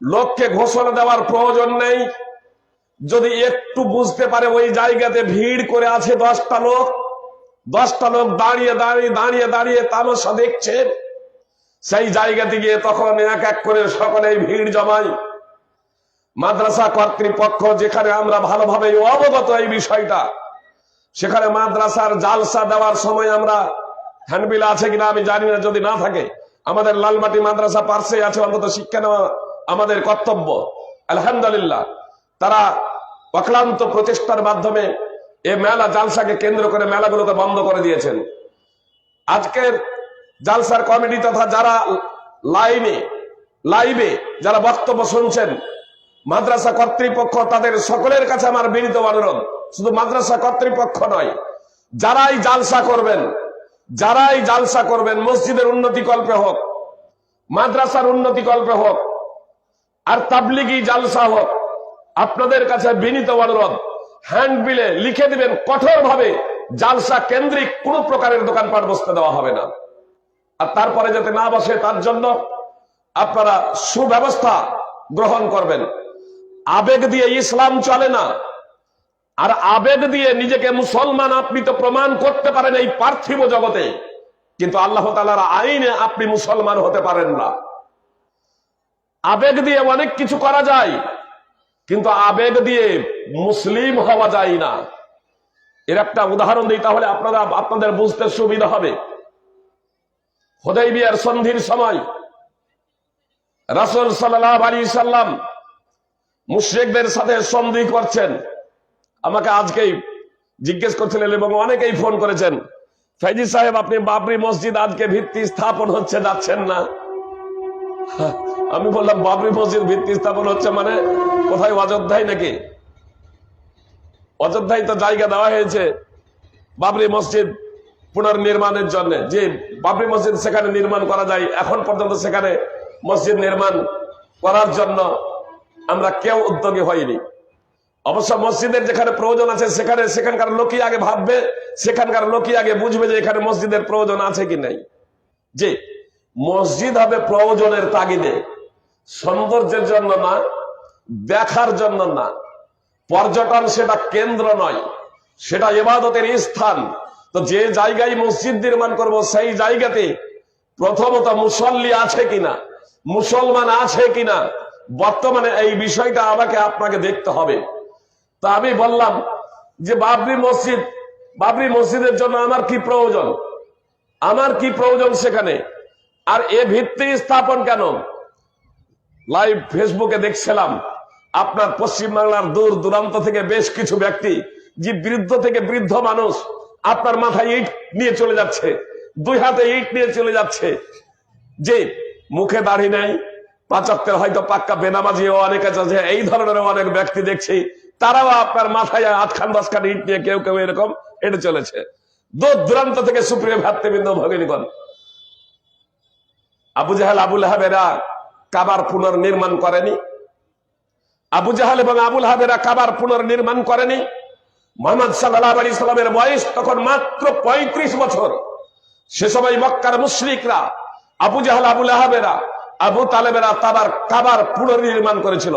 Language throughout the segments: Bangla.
লোককে ঘোষণা দেওয়ার প্রয়োজন নেই। যদি একটু বুঝতে পারে ওই জায়গাতে ভিড় করে আছে দশটা লোক দশটা লোক দাঁড়িয়ে দাঁড়িয়ে দাঁড়িয়ে দাঁড়িয়ে তামাশা দেখছে। সেই জায়গাতে গিয়ে তখন এক এক করে সকলে ভিড় জমায়। মাদ্রাসা কর্তৃপক্ষ, যেখানে আমরা ভালোভাবে অবগত এই বিষয়টা, সেখানে মাদ্রাসার জালসা দেওয়ার সময় আমরা হ্যান্ডবিল আছে কিনা আমি জানি না, যদি না থাকে, আমাদের লালমাটি মাদ্রাসা পার্শ্বে আছে, অন্তত শিক্ষা নেওয়া আমাদের কর্তব্য। আলহামদুলিল্লাহ, তারা অক্লান্ত প্রচেষ্টার মাধ্যমে এ মেলা জালসাকে কেন্দ্র করে মেলাগুলোকে বন্ধ করে দিয়েছেন। আজকের জালসার কমিটি তথা যারা লাইনে, লাইভে যারা বক্তব্য শুনছেন, মাদ্রাসা কর্তৃপক্ষ তাদের সকলের কাছে আমার বিনীত অনুরোধ, শুধু মাদ্রাসা কর্তৃপক্ষ নয়, যারাই জালসা করবেন, যারাই জালসা করবেন, মসজিদের উন্নতি কল্পে হোক, মাদ্রাসার উন্নতি কল্পে হোক আর তাবলিগি জালসা হোক। আপনাদের কাছে বিনীত অনুরোধ হ্যান্ডবিলে লিখে দিবেন কঠোর ভাবে জালসা কেন্দ্রিক কোন প্রকারের দোকানপাট বসতে দেওয়া হবে না। আর তারপরে যাতে না বসে, তার জন্য আপনারা সুব্যবস্থা গ্রহণ করবেন। আবেগ দিয়ে ইসলাম চলে না। আর আবেগ দিয়ে নিজেকে মুসলমান আপনি তো প্রমাণ করতে পারেন এই পার্থিব জগতে। কিন্তু আল্লাহ তালার আইনে আপনি মুসলমান হতে পারেন না। আবেগ দিয়ে অনেক কিছু করা যায়, কিন্তু আবেগ দিয়ে মুসলিম হওয়া যায় না। এর একটা উদাহরণ দিই, তাহলে আপনারা, আপনাদের বুঝতে সুবিধা হবে। হোদাই বিয়ার সন্ধির সময় রাসুল সাল্লাহ আলী সাল্লাম মুশ্রিকদের সাথে সন্ধি করছেন। আমাকে আজকেই জিজ্ঞেস করছিলেন এবং অনেকেই ফোন করেছেন ফেজি সাহেব, আপনি বাবরি মসজিদ আজকে ভিত্তি স্থাপন হচ্ছে, যাচ্ছেন না? আমি বললাম, বাবরি মসজিদ ভিত্তি স্থাপন হচ্ছে মানে কোথায় অযোধ্যায় নাকি? অযোধ্যায় তো জায়গা দেওয়া হয়েছে বাবরি মসজিদ পুনর্নির্মাণের জন্য। যে বাবরি মসজিদ সেখানে নির্মাণ করা যায়, এখন পর্যন্ত সেখানে মসজিদ নির্মাণ করার জন্য আমরা কেউ উদ্যোগী হইনি। অবশ্য মসজিদের যেখানে প্রয়োজন আছে, সেখানে সেখানকার লোকই আগে ভাববে, সেখানকার লোকই আগে বুঝবে যে এখানে মসজিদের প্রয়োজন আছে কি নাই। যে মসজিদ হবে প্রয়োজনের তাগিদে। সৌন্দর্যের জন্য না, দেখার জন্য না। পর্যটন সেটা কেন্দ্র নয়, সেটা এবাদতের স্থান। তো যে জায়গায় মসজিদ নির্মাণ করব, সেই জায়গাতে প্রথমত মুসল্লি আছে কিনা, মুসলমান আছে কিনা, বর্তমানে এই বিষয়টা আমাকে আপনাকে দেখতে হবে। তা আমি বললাম যে বাবরি মসজিদ, বাবরি মসজিদের জন্য আমার কি প্রয়োজন? আমার কি প্রয়োজন সেখানে? আর এ ভিত্তি স্থাপন কেন? লাইভ ফেসবুকে দেখছিলাম, আপনার পশ্চিমবাংলার দূর দূরান্ত থেকে বেশ কিছু ব্যক্তি, যে বৃদ্ধ থেকে বৃদ্ধ মানুষ, আপনার মাথায় ইট নিয়ে চলে যাচ্ছে, দুই হাতে ইট নিয়ে চলে যাচ্ছে। যে মুখে দাড়ি নাই পাচকের হয়তো পাক্কা বেনামাজিও অনেক আছে এই ধরনের অনেক ব্যক্তি দেখছি, তারাও আপনার মাথায় আটখান দশখান ইট নিয়ে কেউ কেউ এরকম হেঁটে চলেছে। দূর দূরান্ত থেকে সুপ্রিয় ভাতৃবৃন্দ ভগিনীগণ আবু জাহাল, আবুল হাবেরা কাবার পুনর্নির্মাণ করেনি। আবু জাহাল এবং আবুল হাবেরা কাবার পুনর্নির্মাণ করেনি। মোহাম্মদ সাল্লাহ আলী সাল্লামের বয়স তখন মাত্র ৩৫ বছর। সে সময় মক্কার মুশরিকরা, আবু জাহাল, আবুল আহাবেরা আবু তালেবেরা তাবার কাবার পুনর্নির্মাণ করেছিল।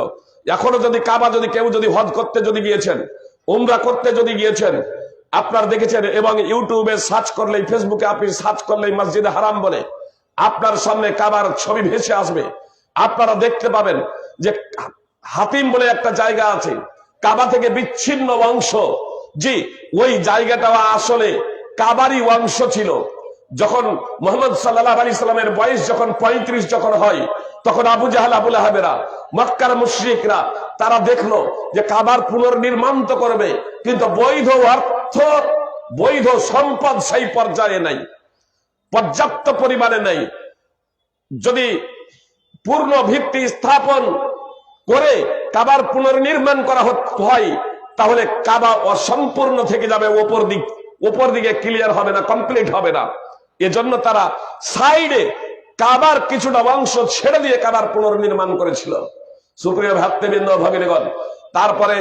এখনও যদি কাবা যদি কেউ যদি হজ করতে যদি গিয়েছেন, উমরা করতে যদি গিয়েছেন, আপনার দেখেছেন এবং ইউটিউবে সার্চ করলেই, ফেসবুকে আপনি সার্চ করলেই মসজিদে হারাম বলে। আপনার সামনে কাবার ছবি ভেসে আসবে। আপনারা দেখতে পাবেন যে হাতিম বলে একটা জায়গা আছে। কাবা থেকে বিচ্ছিন্ন অংশ। জি, ওই জায়গাটা আসলে কাবারই অংশ ছিল। যখন মোহাম্মদ সাল্লাহ আলী সাল্লামের বয়স যখন পঁয়ত্রিশ যখন হয়, তখন আবু জাহাল আবুল আহাবেরা মক্কার মুশ্রিকরা, তারা দেখল যে কাবার পুনর্নির্মাণ তো করবে, কিন্তু বৈধ অর্থ, বৈধ সম্পদ সেই পর্যায়ে নাই। পর্যাপ্ত পরিমাণে নেই। যদি পূর্ণ ভিত্তি স্থাপন করে কাবার পুনর্নির্মাণ করা হয়, তাহলে কাবা অসম্পূর্ণ থেকে যাবে, ওপর দিক ওপর দিকে ক্লিয়ার হবে না কমপ্লিট হবে না। এজন্য তারা সাইডে কাবার কিছুটা অংশ ছেড়ে দিয়ে কাবার পুনর্নির্মাণ করেছিল। সুপ্রিয় ভাতৃবৃন্দ, ভগিনীগণ, তারপরে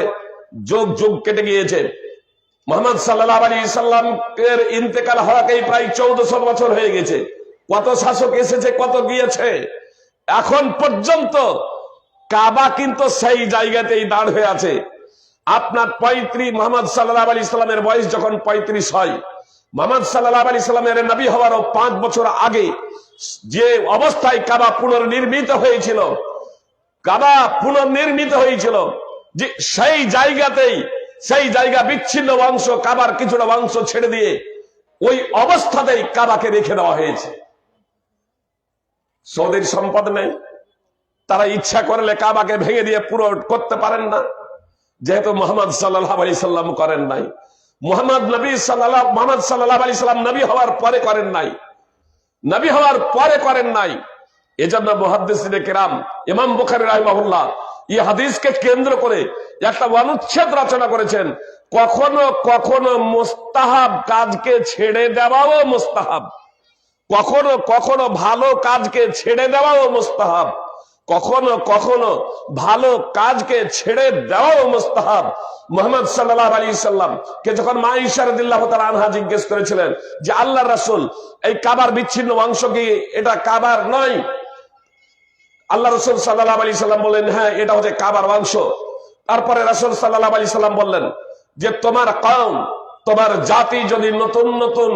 যোগ যোগ কেটে গিয়েছে। মোহাম্মদ সাল্লাহ আলী সাল্লামের ইন্তেকাল হওয়াকেই প্রায় চৌদ্দশো বছর হয়ে গেছে। কত শাসক এসেছে, কত গিয়েছে? এখন পর্যন্ত কাবা কিন্তু সেই জায়গাতেই দাঁড় হয়ে আছে। আপনার পঁয়ত্রিশ মোহাম্মদ সাল্লাহ আলী ইসলামের বয়স যখন পঁয়ত্রিশ হয়, মোহাম্মদ সাল্লাহ আলী ইসলামের নবী হওয়ারও পাঁচ বছর আগে যে অবস্থায় কাবা পুনর্নির্মিত হয়েছিল, কাবা পুনর্নির্মিত হয়েছিল, যে সেই জায়গাতেই সেই জায়গা বিচ্ছিন্ন অংশ কাবার কিছুটা অংশ ছেড়ে দিয়ে ওই অবস্থাতেই কাবাকে রেখে দেওয়া হয়েছে। সৌদির সম্পদ নেই। তারা ইচ্ছা করলে কাবাকে ভেঙে দিয়ে পুরো করতে পারেন না। যেহেতু মোহাম্মদ সাল্লাহ আলি সাল্লাম করেন নাই। মোহাম্মদ নবী সাল্লাহ মোহাম্মদ সাল্লাহ আলি সাল্লাম নবী হওয়ার পরে করেন নাই। নবী হওয়ার পরে করেন নাই। এজন্য মহাদ্দিসিনে কেরাম, ইমাম বুখারি রাহিমাহুল্লাহ এই হাদিসকে কেন্দ্র করে একটা অনুচ্ছেদ রচনা করেছেন, কখনো কখনো মোস্তাহাব কাজকে ছেড়ে দেওয়াও মোস্তাহাব। কখনো কখনো ভালো কাজকে ছেড়ে দেওয়াও মোস্তাহাব। কখনো কখনো ভালো কাজকে ছেড়ে দেওয়াও মোস্তাহাব। মোহাম্মদ সাল্লাহ আলী সাল্লাম কে যখন মা ইশারদুল্লাহ আনহা জিজ্ঞেস করেছিলেন যে আল্লাহ রাসুল, এই কাবার বিচ্ছিন্ন অংশ কি এটা কাবার নয়? আল্লাহ রসুল সাল্লাহ আলী সাল্লাম বললেন হ্যাঁ এটা হচ্ছে কাবার অংশ তারপরে রাসুল সাল্লাহ আলী সাল্লাম বললেন যে, তোমার কম তোমার জাতি যদি নতুন নতুন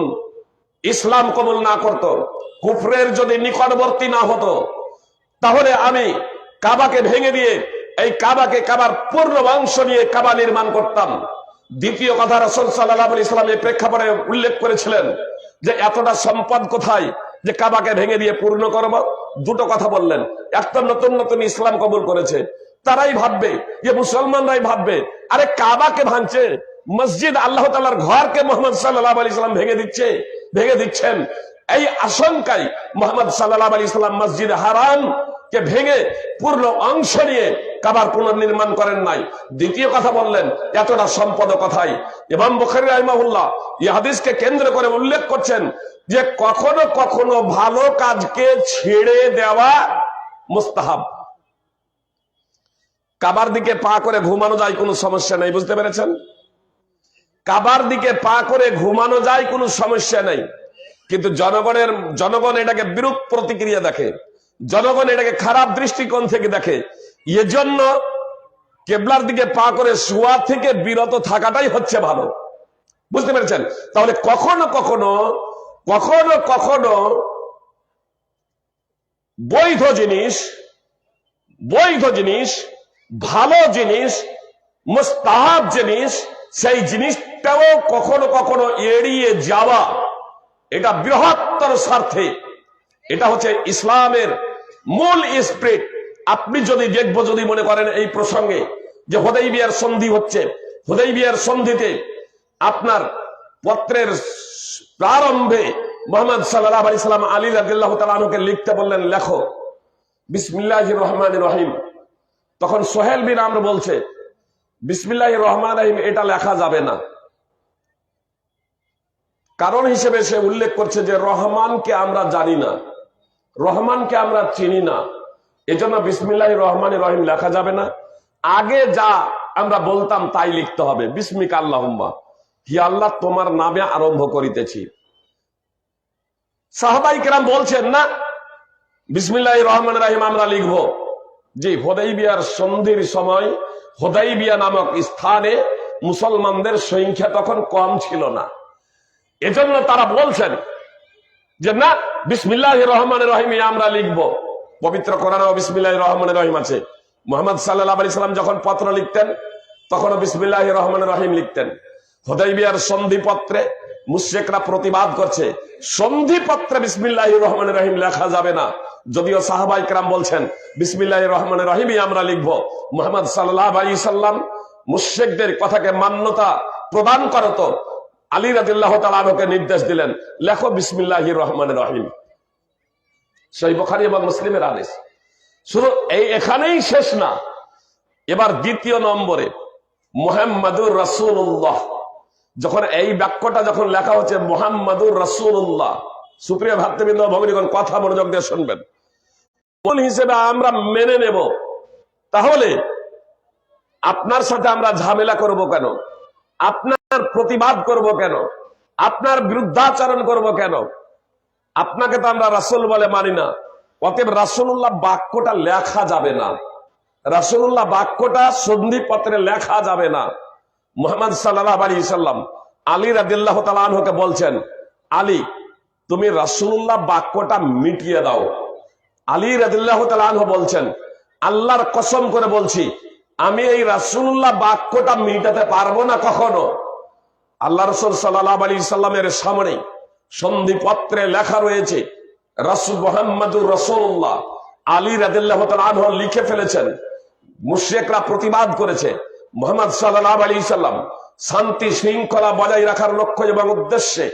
ইসলাম কবুল না করত, কুফরের যদি নিকটবর্তী না হতো, তাহলে আমি কাবাকে ভেঙে দিয়ে এই কাবাকে কাবার পূর্ণ অংশ নিয়ে কাবা নির্মাণ করতাম। দ্বিতীয় কথা, রসুল সাল্লাহ আলী ইসলাম এই প্রেক্ষাপটে উল্লেখ করেছিলেন যে, এতটা সম্পদ কোথায় যে কাবাকে ভেঙে দিয়ে পূর্ণ করব? দুটো কথা বললেন। একটা নতুন নতুন ইসলাম কবুল করেছে। তারাই ভাববে, যে মুসলমানরাই ভাববে, আরে কাবাকে ভাঙছে? মসজিদ আল্লাহ তালার ঘরকে মোহাম্মদ সাল্লাহ আলী ইসলাম ভেঙে দিচ্ছে, ভেঙে দিচ্ছেন। এই আশঙ্কায় মোহাম্মদ সাল্লাহ আলী ইসলাম মসজিদ হারাম কে ভেঙে পূর্ণ অংশ নিয়ে কাবার পুনর্নির্মাণ করেন নাই। দ্বিতীয় কথা বললেন, এতটা সম্পদ কথাই এবং বখারি রাহিমাহুল্লাহ ইহাদিসকে কেন্দ্র করে উল্লেখ করছেন যে কখনো কখনো ভালো কাজকে ছেড়ে দেওয়া মুস্তাহাব। কাবার দিকে পা করে ঘুমানো যায় কোনো সমস্যা নেই, বুঝতে পেরেছেন? কাবার দিকে পা করে ঘুমানো যায় কোনো সমস্যা নেই। কিন্তু জনগণের, জনগণ এটাকে বিরূপ প্রতিক্রিয়া দেখে, জনগণ এটাকে খারাপ দৃষ্টিকোণ থেকে দেখে। এজন্য কেবলার দিকে পা করে শোয়া থেকে বিরত থাকাটাই হচ্ছে ভালো। বুঝতে পেরেছেন? তাহলে কখনো কখনো কখনো কখনো বৈধ জিনিস বৈধ জিনিস, ভালো জিনিস, মুস্তাহাব জিনিস, সেই জিনিসটাও কখনো কখনো এড়িয়ে যাওয়া, এটা বৃহত্তর স্বার্থে। এটা হচ্ছে ইসলামের মূল স্প্রিট। আপনি যদি দেখব, যদি মনে করেন এই প্রসঙ্গে যে হোদাই বিয়ার সন্ধি হচ্ছে হোদাই বিয়ার সন্ধিতে আপনার পত্রের প্রারম্ভে মোহাম্মদ সাল্লাহ আলি সাল্লাম আলী রাদিল্লাহ তালকে লিখতে বললেন, লেখো। বিসমিল্লাহ রহমান রহিম। তখন সোহেল বিন আমর বলছে বিসমিল্লাহ রহমান রহিম, এটা লেখা যাবে না। কারণ হিসেবে সে উল্লেখ করছে যে রহমানকে আমরা জানি না, রহমানকে আমরা চিনি না। এজন্য বিসমিল্লাহ রহমান রহিম লেখা যাবে না। আগে যা আমরা বলতাম তাই লিখতে হবে। বিসমিক আল্লাহ হি আল্লাহ, তোমার নামে আরম্ভ করিতেছি। সাহবাই কেরাম বলছেন, না বিসমিল্লাহ রহমান রাহিম, আমরা লিখব। যে হোদাই বিয়ার সন্ধির সময় হোদাই বিয়া নামক স্থানে মুসলমানদের সংখ্যা তখন কম ছিল না। এজন্য তারা বলছেন যে, না বিসমিল্লাহ রহমান রহিম আমরা লিখব। পবিত্র কোরআন বিসমিল্লাহ রহমান রহিম আছে। মোহাম্মদ সাল্লাহ আলি সাল্লাম যখন পত্র লিখতেন তখন বিসমিল্লাহ রহমান রহিম লিখতেন। হোদাইবিয়ার সন্ধিপত্রে মুশ্রেকরা প্রতিবাদ করছে। সন্ধিপত্রে বিসমিল্লাহ রহমান রহিম লেখা যাবে না। যদিও সাহাবাই কেরাম বলছেন বিসমিল্লাহ রহমান রহিমই আমরা লিখব। মোহাম্মদ সাল্লাহ আলী সাল্লাম মুশ্রেকদের কথাকে মান্যতা প্রদান করত আলী রাজিল্লাহ তালকে নির্দেশ দিলেন, লেখো বিসমিল্লাহ রহমান রহিম। সেই বখারি এবং মুসলিমের আদেশ শুধু এই এখানেই শেষ না, এবার দ্বিতীয় নম্বরে, মোহাম্মদুর রাসুল্লাহ যখন এই বাক্যটা যখন লেখা হচ্ছে, মোহাম্মদুর রাসুল্লাহ সুপ্রিয় ভাতৃবৃন্দ, ভগনীগণ, কথা মনোযোগ দিয়ে শুনবেন। মূল হিসেবে আমরা মেনে নেব। তাহলে আপনার সাথে আমরা ঝামেলা করব কেন? আপনার প্রতিবাদ করব কেন? আপনার বিরুদ্ধাচরণ করব কেন? আপনাকে তো আমরা রাসুল বলে মানি না। অতএব রাসুল্লাহ বাক্যটা লেখা যাবে না। রাসুল্লাহ বাক্যটা সন্ধিপত্রে লেখা যাবে না। মোহাম্মদ সাল্লাহ আলী সাল্লাম, আলী রাদিল্লাহ তালাহকে বলছেন, আলী, তুমি রাসুল্লাহ বাক্যটা মিটিয়ে দাও। আলী রাদিল্লাহ তালাহ বলছেন, আল্লাহর কসম করে বলছি, আমি এই রাসুল্লাহ বাক্যটা মিটাতে পারব না কখনো। আল্লাহ রসুল সাল্লাহ আলী সাল্লামের সামনে সন্ধিপত্রে লেখা রয়েছে, রাসুল মোহাম্মদুর রসুল্লাহ আলী রাদিল্লাহ তালাহ লিখে ফেলেছেন, মুশ্রেকরা প্রতিবাদ করেছে। মোহাম্মদ সাল্লাহ আলী সাল্লাম শান্তি শৃঙ্খলা বজায় রাখার লক্ষ্য এবং উদ্দেশ্যে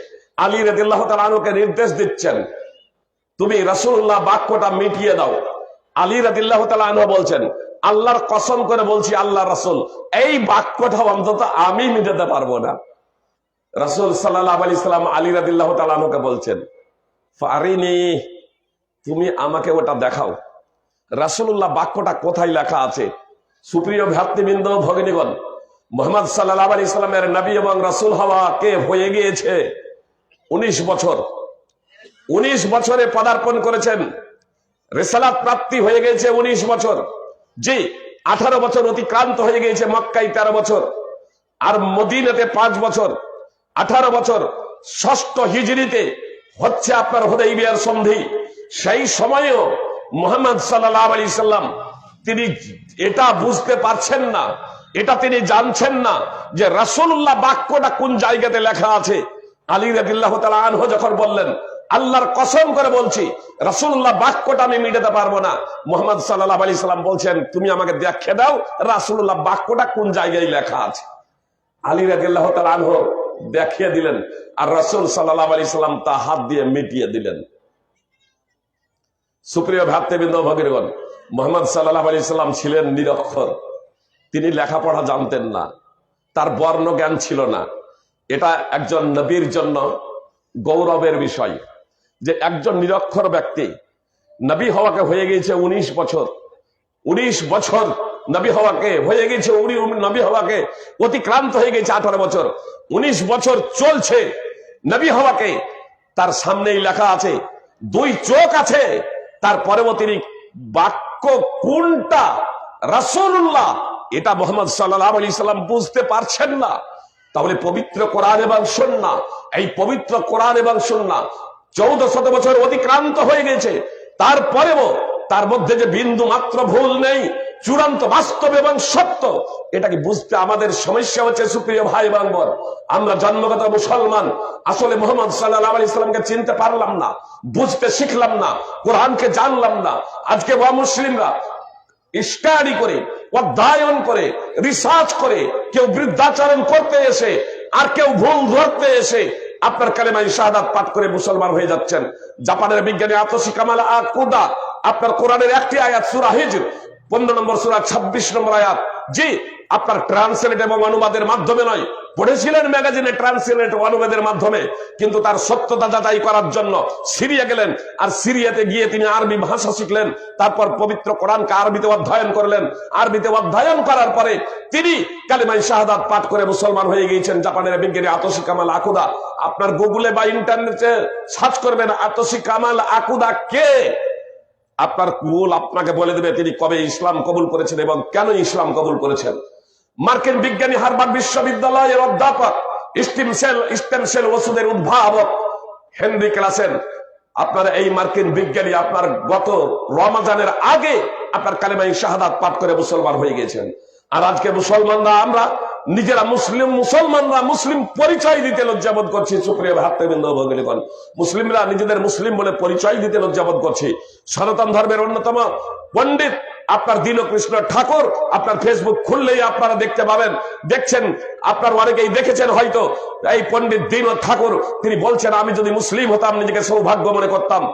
আলী রদিল্লাহ তালকে নির্দেশ দিচ্ছেন, তুমি রাসুল্লাহ বাক্যটা মিটিয়ে দাও। আলী রদিল্লাহ তালাহ বলছেন, আল্লাহর কসম করে বলছি, আল্লাহ রাসুল, এই বাক্যটা অন্তত আমি মিটাতে পারব না। রাসুল সাল্লাহ আলী সাল্লাম আলী রাদিল্লাহ তালাহকে বলছেন, ফারিনি, তুমি আমাকে ওটা দেখাও। রাসুল্লাহ বাক্যটা কোথায় লেখা আছে? সুপ্রিয় ভ্রাতৃবৃন্দ ভগিনীগণ, মোহাম্মদ সাল্লাহ আলী ইসলামের নবী এবং রাসুল হওয়া কে হয়ে গিয়েছে? উনিশ বছর। উনিশ বছরে পদার্পণ করেছেন। রেসালাত প্রাপ্তি হয়ে গেছে উনিশ বছর। জি, আঠারো বছর অতিক্রান্ত হয়ে গিয়েছে মক্কাই তেরো বছর। আর মদিনাতে পাঁচ বছর। আঠারো বছর ষষ্ঠ হিজড়িতে হচ্ছে আপনার হদাইবিয়ার সন্ধি। সেই সময়েও মোহাম্মদ সাল্লাহ আলী সাল্লাম তিনি এটা বুঝতে পারছেন না, এটা তিনি জানছেন না যে রাসুল্লাহ বাক্যটা কোন জায়গাতে লেখা আছে। আলী রাদিল্লাহ আনহ যখন বললেন, আল্লাহর কসম করে বলছি রাসুল্লাহ বাক্যটা আমি মিটাতে পারব না। মোহাম্মদ সাল্লাহ আলী সাল্লাম বলছেন, তুমি আমাকে দেখে দাও রাসুল্লাহ বাক্যটা কোন জায়গায় লেখা আছে। আলী রাদিল্লাহ আনহ দেখিয়ে দিলেন আর রাসুল সাল্লাহ আলী সাল্লাম তা হাত দিয়ে মিটিয়ে দিলেন। সুপ্রিয় ভাতৃবৃন্দ ভগীরগণ মোহাম্মদ সাল্লাহ আলী সাল্লাম ছিলেন নিরক্ষর। তিনি লেখাপড়া জানতেন না। তার বর্ণ জ্ঞান ছিল না। এটা একজন নবীর জন্য গৌরবের বিষয় যে একজন নিরক্ষর ব্যক্তি নবী হওয়াকে হয়ে গিয়েছে ১৯ বছর। ১৯ বছর নবী হওয়াকে হয়ে গেছে উনি নবী হওয়াকে অতিক্রান্ত হয়ে গেছে আঠারো বছর। ১৯ বছর চলছে নবী হওয়াকে। তার সামনেই লেখা আছে, দুই চোখ আছে, তারপরেও তিনি বাক্য কোনটা? রাসুল্লাহ এটা মোহাম্মদ সাল্লাহ আলী সাল্লাম বুঝতে পারছেন না। তাহলে পবিত্র কোরআন এবং সন্না এই পবিত্র কোরআন এবং সন্না চৌদ্দ শত বছর অতিক্রান্ত হয়ে গেছে। তারপরেও তার মধ্যে যে বিন্দু মাত্র ভুল নেই, চূড়ান্ত বাস্তব এবং সত্য এটাকে বুঝতে আমাদের সমস্যা হচ্ছে, সুপ্রিয় ভাই এবং বোন? আমরা জন্মগত মুসলমান, আসলে মোহাম্মদ সাল্লাহ আলী ইসলামকে চিনতে পারলাম না, বুঝতে শিখলাম না, কোরআনকে জানলাম না। আজকে মুসলিমরা স্টাডি করে, অধ্যয়ন করে, রিসার্চ করে, কেউ বৃদ্ধাচরণ করতে এসে, আর কেউ ভুল ধরতে এসে আপনার কালেমাই শাহাদাত পাঠ করে মুসলমান হয়ে যাচ্ছেন। জাপানের বিজ্ঞানী আতসি কামাল আকুদা আপনার কোরআনের একটি আয়াত সুরা হিজর, পনেরো নম্বর সুরা, ছাব্বিশ নম্বর আয়াত। জি, আপনার ট্রান্সলেট এবং অনুবাদের মাধ্যমে নয়। পড়েছিলেন ম্যাগাজিনে ট্রান্সলেট অনুবাদের মাধ্যমে, কিন্তু তার সত্যতা যাচাই করার জন্য সিরিয়া গেলেন, আর সিরিয়াতে গিয়ে তিনি আরবি ভাষা শিখলেন, তারপর পবিত্র কোরআনকে আরবিতে অধ্যয়ন করলেন। আরবিতে অধ্যয়ন করার পরে তিনি কালিমাই শাহাদাত পাঠ করে মুসলমান হয়ে গিয়েছেন, জাপানের বিজ্ঞানী আতসি কামাল আকুদা। আপনার গুগলে বা ইন্টারনেটে সার্চ করবেন, আতসি কামাল আকুদা কে? আপনার কুল আপনাকে বলে দেবে তিনি কবে ইসলাম কবুল করেছেন এবং কেন ইসলাম কবুল করেছেন। মার্কিন বিজ্ঞানী হারবার্ড বিশ্ববিদ্যালয়ের অধ্যাপক, স্টিম সেল, স্টেম সেল ওষুধের উদ্ভাবক হেনরি ক্লাসেন, আপনার এই মার্কিন বিজ্ঞানী আপনার গত রমাজানের আগে আপনার কালেমাই শাহাদাত পাঠ করে মুসলমান হয়ে গেছেন আর আজকে মুসলমানরা, আমরা নিজেরা মুসলিম, মুসলমানরা মুসলিম পরিচয় দিতে লজ্জাবোধ করছি, সুপ্রিয় ভাতৃবৃন্দ ভগিনীগণ। মুসলিমরা নিজেদের মুসলিম বলে পরিচয় দিতে লজ্জাবোধ করছি। সনাতন ধর্মের অন্যতম পণ্ডিত আপনার দীনকৃষ্ণ ঠাকুর আপনার ফেসবুক খুললেই আপনারা দেখতে পাবেন। দেখছেন, আপনার অনেকেই দেখেছেন হয়তো, এই পণ্ডিত দীন ঠাকুর, তিনি বলছেন, আমি যদি মুসলিম হতাম, নিজেকে সৌভাগ্য মনে করতাম।